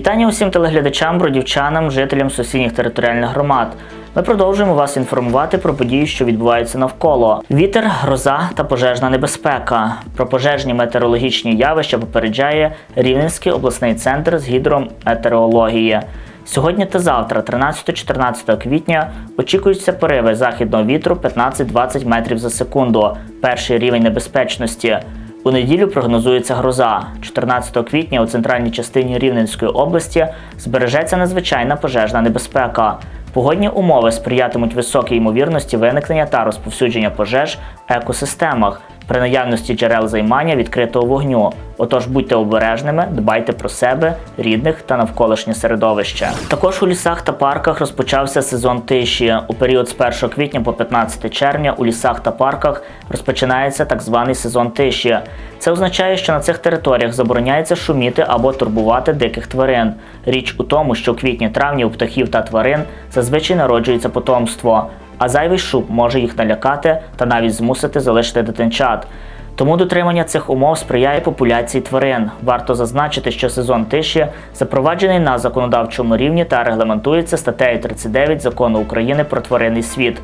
Вітання усім телеглядачам, бродівчанам, жителям сусідніх територіальних громад. Ми продовжуємо вас інформувати про події, що відбуваються навколо. Вітер, гроза та пожежна небезпека. Про пожежні метеорологічні явища попереджає Рівненський обласний центр з гідрометеорології. Сьогодні та завтра, 13-14 квітня, очікуються пориви західного вітру 15-20 метрів за секунду. Перший рівень небезпечності. У неділю прогнозується гроза. 14 квітня у центральній частині Рівненської області збережеться надзвичайна пожежна небезпека. Погодні умови сприятимуть високій ймовірності виникнення та розповсюдження пожеж в екосистемах при наявності джерел займання відкритого вогню. Отож будьте обережними, дбайте про себе, рідних та навколишнє середовище. Також у лісах та парках розпочався сезон тиші. У період з 1 квітня по 15 червня у лісах та парках розпочинається так званий сезон тиші. Це означає, що на цих територіях забороняється шуміти або турбувати диких тварин. Річ у тому, що у квітні-травні у птахів та тварин зазвичай народжується потомство, а зайвий шум може їх налякати та навіть змусити залишити дитинчат. Тому дотримання цих умов сприяє популяції тварин. Варто зазначити, що сезон тиші запроваджений на законодавчому рівні та регламентується статтею 39 закону України про тваринний світ.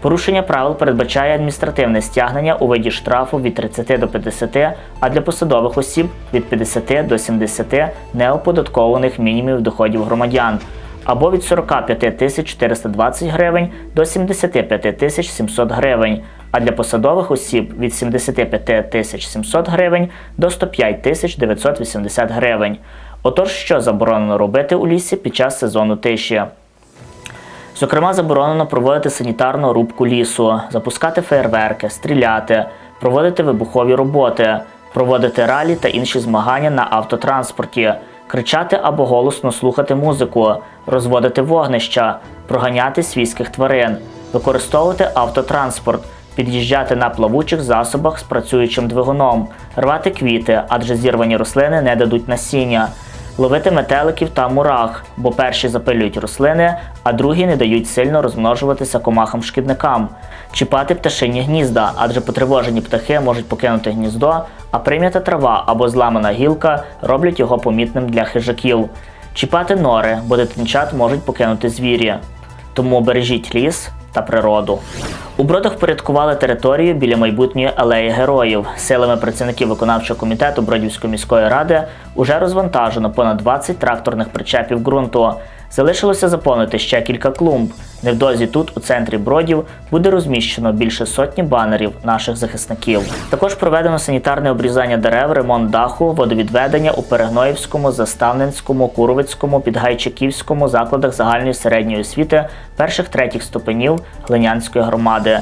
Порушення правил передбачає адміністративне стягнення у виді штрафу від 30 до 50, а для посадових осіб від 50 до 70 неоподаткованих мінімумів доходів громадян або від 45 тисяч 420 гривень до 75 тисяч 700 гривень, а для посадових осіб від 75 тисяч 700 гривень до 105 тисяч 980 гривень. Отож, що заборонено робити у лісі під час сезону тиші? Зокрема, заборонено проводити санітарну рубку лісу, запускати фейерверки, стріляти, проводити вибухові роботи, проводити ралі та інші змагання на автотранспорті, кричати або голосно слухати музику, розводити вогнища, проганяти свійських тварин, використовувати автотранспорт, під'їжджати на плавучих засобах з працюючим двигуном, рвати квіти, адже зірвані рослини не дадуть насіння. Ловити метеликів та мурах, бо перші запилюють рослини, а другі не дають сильно розмножуватися комахам-шкідникам. Чіпати пташині гнізда, адже потривожені птахи можуть покинути гніздо, а прийнята трава або зламана гілка роблять його помітним для хижаків. Чіпати нори, бо дитинчат можуть покинути звірі. Тому бережіть ліс та природу. У бродах впорядкували територію біля майбутньої алеї героїв. Силами працівників виконавчого комітету Бродівської міської ради уже розвантажено понад 20 тракторних причепів ґрунту. Залишилося заповнити ще кілька клумб. Невдовзі тут, у центрі бродів, буде розміщено більше сотні банерів наших захисників. Також проведено санітарне обрізання дерев, ремонт даху, водовідведення у Перегноївському, Заставненському, Куровицькому, Підгайчиківському закладах загальної середньої освіти перших третіх ступенів Глинянської громади.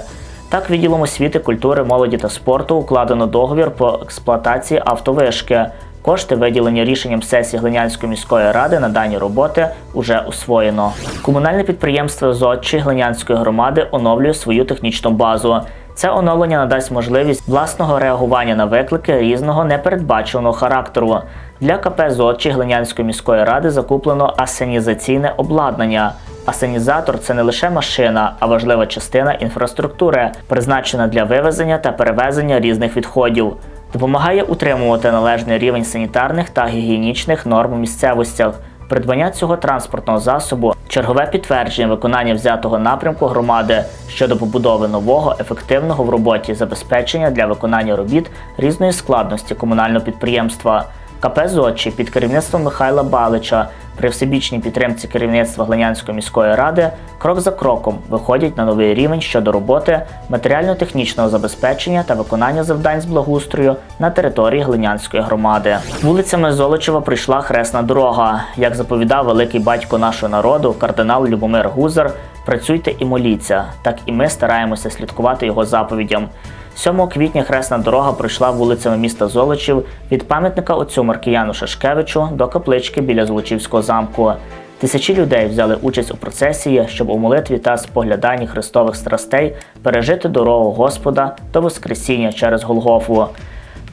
Так, відділом освіти, культури, молоді та спорту укладено договір по експлуатації автовишки. Кошти, виділені рішенням сесії Глинянської міської ради на дані роботи, уже освоєно. Комунальне підприємство ЗОЧі Глинянської громади оновлює свою технічну базу. Це оновлення надасть можливість власного реагування на виклики різного непередбаченого характеру. Для КП «Зодчі» Глинянської міської ради закуплено асенізаційне обладнання. Асенізатор це не лише машина, а важлива частина інфраструктури, призначена для вивезення та перевезення різних відходів. Допомагає утримувати належний рівень санітарних та гігієнічних норм у місцевостях. Придбання цього транспортного засобу чергове підтвердження виконання взятого напрямку громади щодо побудови нового, ефективного в роботі забезпечення для виконання робіт різної складності комунального підприємства. КП «Зодчі» під керівництвом Михайла Балича при всебічній підтримці керівництва Глинянської міської ради крок за кроком виходять на новий рівень щодо роботи матеріально-технічного забезпечення та виконання завдань з благоустрою на території Глинянської громади. Вулицями Золочева прийшла хресна дорога. Як заповідав великий батько нашого народу, кардинал Любомир Гузар, працюйте і моліться. Так і ми стараємося слідкувати його заповідям. 7 квітня хресна дорога пройшла вулицями міста Золочів від пам'ятника отцю Маркіяну Шашкевичу до каплички біля Золочівського замку. Тисячі людей взяли участь у процесії, щоб у молитві та спогляданні христових страстей пережити дорогу Господа до Воскресіння через Голгофу.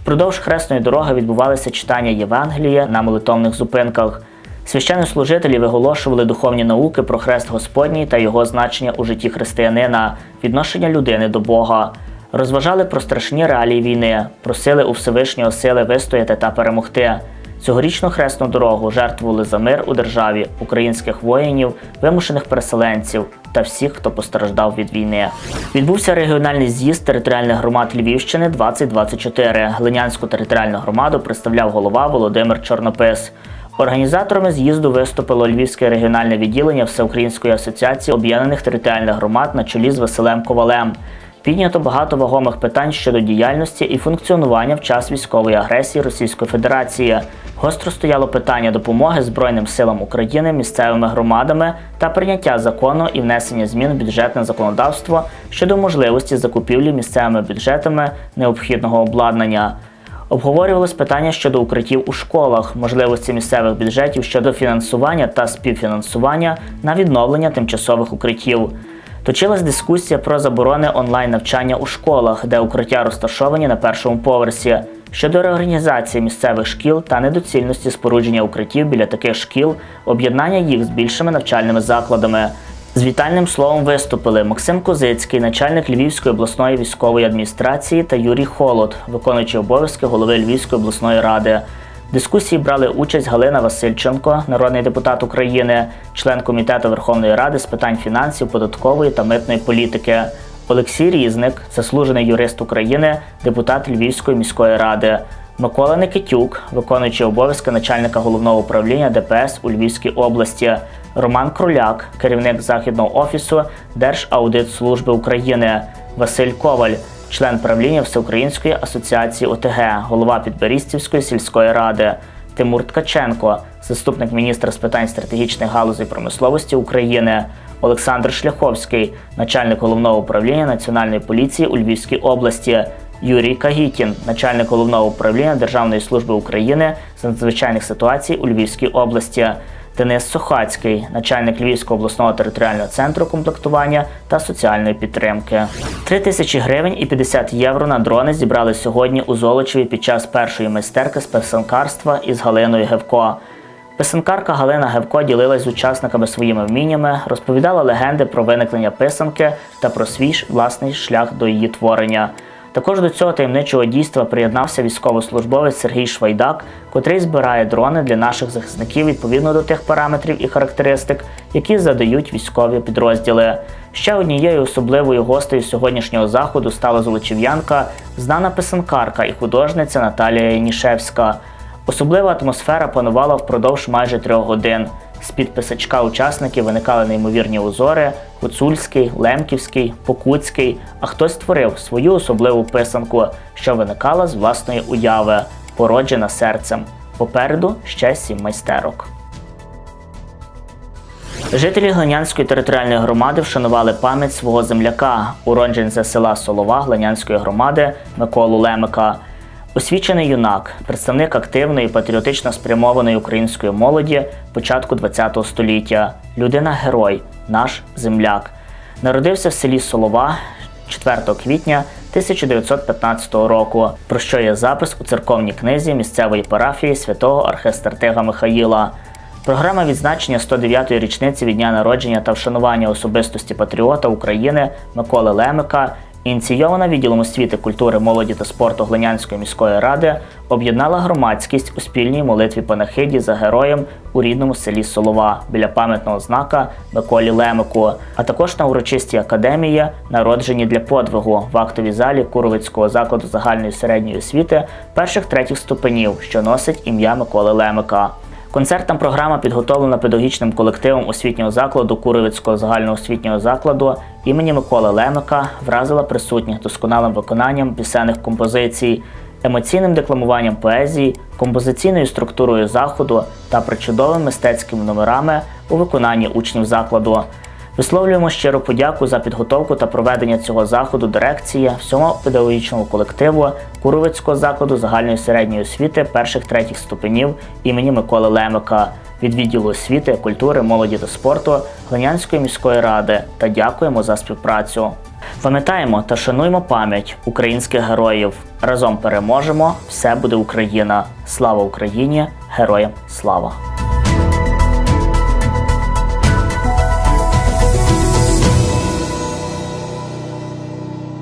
Впродовж хресної дороги відбувалися читання Євангелія на молитовних зупинках. Священнослужителі виголошували духовні науки про хрест Господній та його значення у житті християнина, відношення людини до Бога. Розважали про страшні реалії війни, просили у Всевишнього сили вистояти та перемогти. Цьогорічну хресну дорогу жертвували за мир у державі, українських воїнів, вимушених переселенців та всіх, хто постраждав від війни. Відбувся регіональний з'їзд територіальних громад Львівщини 2024. Глинянську територіальну громаду представляв голова Володимир Чорнопис. Організаторами з'їзду виступило Львівське регіональне відділення Всеукраїнської асоціації об'єднаних територіальних громад на чолі з Василем Ковалем. Піднято багато вагомих питань щодо діяльності і функціонування в час військової агресії Російської Федерації. Гостро стояло питання допомоги Збройним силам України місцевими громадами та прийняття закону і внесення змін в бюджетне законодавство щодо можливості закупівлі місцевими бюджетами необхідного обладнання. Обговорювалось питання щодо укриттів у школах, можливості місцевих бюджетів щодо фінансування та співфінансування на відновлення тимчасових укриттів. Точилась дискусія про заборони онлайн навчання у школах, де укриття розташовані на першому поверсі, щодо реорганізації місцевих шкіл та недоцільності спорудження укриттів біля таких шкіл, об'єднання їх з більшими навчальними закладами. З вітальним словом виступили Максим Козицький, начальник Львівської обласної військової адміністрації та Юрій Холод, виконуючий обов'язки голови Львівської обласної ради. Дискусії брали участь Галина Васильченко, народний депутат України, член комітету Верховної Ради з питань фінансів, податкової та митної політики. Олексій Різник, заслужений юрист України, депутат Львівської міської ради. Микола Никитюк, виконуючий обов'язки начальника головного управління ДПС у Львівській області, Роман Кроляк, керівник західного офісу Держаудитслужби України, Василь Коваль, член правління Всеукраїнської асоціації ОТГ, голова Підберістівської сільської ради, Тимур Ткаченко, заступник міністра з питань стратегічних галузей промисловості України, Олександр Шляховський, начальник головного управління Національної поліції у Львівській області. Юрій Кагітін, начальник головного управління Державної служби України з надзвичайних ситуацій у Львівській області, Денис Сухацький, начальник Львівського обласного територіального центру комплектування та соціальної підтримки. 3 тисячі гривень і 50 євро на дрони зібрали сьогодні у Золочеві під час першої майстерки з писанкарства із Галиною Гевко. Писанкарка Галина Гевко ділилась з учасниками своїми вміннями, розповідала легенди про виникнення писанки та про свій власний шлях до її творення. Також до цього таємничого дійства приєднався військовослужбовець Сергій Швайдак, котрий збирає дрони для наших захисників відповідно до тих параметрів і характеристик, які задають військові підрозділи. Ще однією особливою гостею сьогоднішнього заходу стала золочів'янка, знана писанкарка і художниця Наталія Янішевська. Особлива атмосфера панувала впродовж майже трьох годин. З-під писачка учасників виникали неймовірні узори: гуцульський, лемківський, покутський, а хтось створив свою особливу писанку, що виникала з власної уяви, породжена серцем. Попереду ще сім майстерок. Жителі Глинянської територіальної громади вшанували пам'ять свого земляка, уродженця села Солова Глинянської громади Миколу Лемика. Освічений юнак, представник активної патріотично спрямованої української молоді початку ХХ століття, людина-герой, наш земляк. Народився в селі Солова 4 квітня 1915 року, про що є запис у церковній книзі місцевої парафії святого архистратига Михаїла. Програма відзначення 109-ї річниці від дня народження та вшанування особистості патріота України Миколи Лемика ініційована відділом освіти, культури, молоді та спорту Глинянської міської ради, об'єднала громадськість у спільній молитві панахиді за героєм у рідному селі Солова біля пам'ятного знака Миколі Лемику, а також на урочистій академії, народжені для подвигу в актовій залі Куровицького закладу загальної середньої освіти перших третіх ступенів, що носить ім'я Миколи Лемика. Концертна програма підготовлена педагогічним колективом освітнього закладу Куровицького загальноосвітнього закладу імені Миколи Лемика вразила присутніх досконалим виконанням пісенних композицій, емоційним декламуванням поезії, композиційною структурою заходу та причудовими мистецькими номерами у виконанні учнів закладу. Висловлюємо щиру подяку за підготовку та проведення цього заходу дирекції, всьому педагогічному колективу Куровицького закладу загальної середньої освіти перших третіх ступенів імені Миколи Лемика від відділу освіти, культури, молоді та спорту Глинянської міської ради та дякуємо за співпрацю. Пам'ятаємо та шануємо пам'ять українських героїв. Разом переможемо! Все буде Україна! Слава Україні! Героям слава!